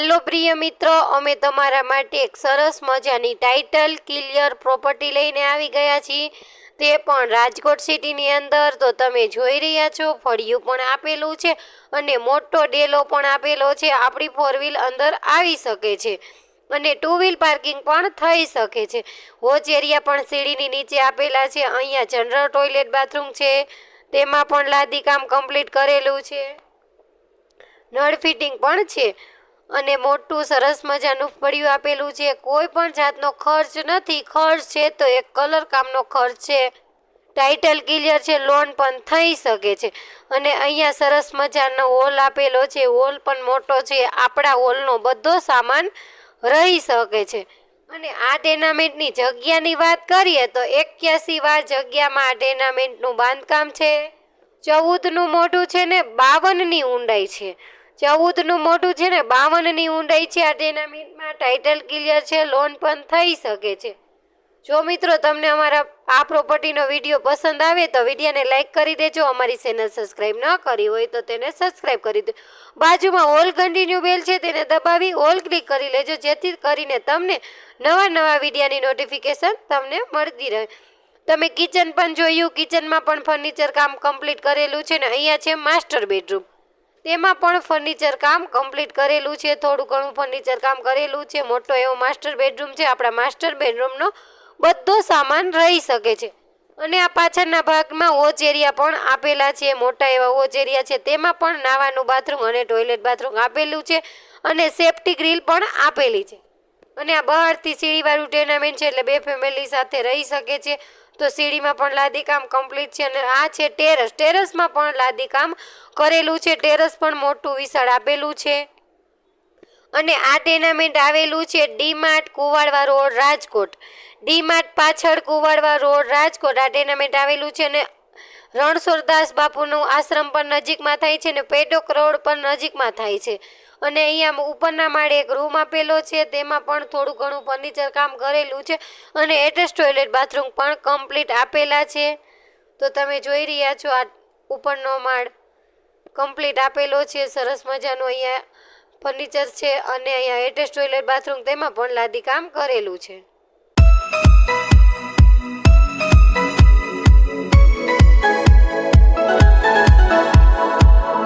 હાલો પ્રિય મિત્રો, અમે તમારા માટે એક સરસ મજાની ટાઇટલ ક્લિયર પ્રોપર્ટી લઈને આવી ગયા છીએ. તે પણ રાજકોટ સિટીની અંદર, તો તમે જોઈ રહ્યા છો, ફળિયું પણ આપેલું છે અને મોટો ડેલો પણ આપેલો છે. આપણી ફોર વ્હીલ અંદર આવી શકે છે અને ટુ વ્હીલ પાર્કિંગ પણ થઈ શકે છે. વોચ એરિયા પણ સીડીની નીચે આપેલા છે. અહીંયા જનરલ ટોયલેટ બાથરૂમ છે. તેમાં પણ લાદી કામ કમ્પ્લીટ કરેલું છે. નળ ફિટિંગ પણ છે. અને મોટું સરસ મજાનું પડ્યું આપેલું છે. કોઈ પણ જાતનો ખર્ચ નથી. ખર્ચ છે તો એક કલર કામનો ખર્ચ છે. ટાઇટલ ક્લિયર છે. લોન પણ થઈ શકે છે. અને અહીંયા સરસ મજાનો હોલ આપેલો છે. હોલ પણ મોટો છે. આપણા હોલનો બધો સામાન રહી શકે છે. અને આ ટેનામેન્ટની જગ્યાની વાત કરીએ તો એક્યાસી વાર જગ્યામાં આ ટેનામેન્ટનું બાંધકામ છે. ચૌદનું મોઢું છે ને બાવનની ઊંડાઈ છે. ચૌદનું મોઢું છે ને, બાવનની ઊંડાઈ છે, આ ટેનામેન્ટમાં ટાઇટલ ક્લિયર છે લોન પણ થઈ શકે છે. જો મિત્રો તમને અમારા આ પ્રોપર્ટીનો વીડિયો પસંદ આવે તો વિડીયોને લાઈક કરી દેજો, અમારી ચેનલ સબસ્ક્રાઇબ ન કરી હોય તો તેને સબસ્ક્રાઇબ કરી દો. બાજુમાં ઓલ કન્ટિન્યુ બેલ છે તેને દબાવી ઓલ ક્લિક કરી લેજો, જેથી કરીને તમને નવા નવા વિડીયાની નોટિફિકેશન તમને મળતી રહે. તમે કિચન પણ જોયું કિચનમાં પણ ફર્નિચર કામ કમ્પ્લીટ કરેલું છે ને, અહીંયા છે માસ્ટર બેડરૂમ તેમાં પણ ફર્નિચર કામ કમ્પ્લીટ કરેલું છે, થોડું ઘણું ફર્નિચર કામ કરેલું છે, મોટો એવો માસ્ટર બેડરૂમ છે, આપણા માસ્ટર બેડરૂમનો બધો સામાન રહી શકે છે. અને આ પાછળના ભાગમાં વોચ એરિયા પણ આપેલા છે, મોટા એવા વોચ એરિયા છે, તેમાં પણ નાવાનું બાથરૂમ અને ટોયલેટ બાથરૂમ આપેલું છે અને સેફટી ગ્રીલ પણ આપેલી છે. અને આ બહારથી સીડીવાળું ટેર્નામેન્ટ છે, એટલે બે ફેમિલી સાથે રહી શકે છે. તો સીડીમાં પણ લાદી કામ કમ્પ્લીટ છે અને આ છે ટેરસ. ટેરસમાં પણ લાદી કામ કરેલું છે. ટેરસ પણ મોટું વિશાળ આપેલું છે. અને આ ટેનામેન્ટ આવેલું છે ડીમાર્ટ કુવાડવા રોડ, રાજકોટ. ડીમાર્ટ પાછળ કુવાડવા રોડ, રાજકોટ. આ ટેનામેન્ટ આવેલું છે અને રણછોડદાસ બાપુનું આશ્રમ પણ નજીકમાં થાય છે અને પેડોક રોડ પણ નજીકમાં થાય છે. અને અહીંયા ઉપરના માળે એક રૂમ આપેલો છે, તેમાં પણ થોડું ઘણું ફર્નિચર કામ કરેલું છે અને એટેચ ટોયલેટ બાથરૂમ પણ કમ્પ્લીટ આપેલા છે. તો તમે જોઈ રહ્યા છો આ ઉપરનો માળ કમ્પ્લીટ આપેલો છે, સરસ મજાનું અહીંયા ફર્નિચર છે અને અહીંયા એટેચ ટોયલેટ બાથરૂમ તેમાં પણ લાદી કામ કરેલું છે.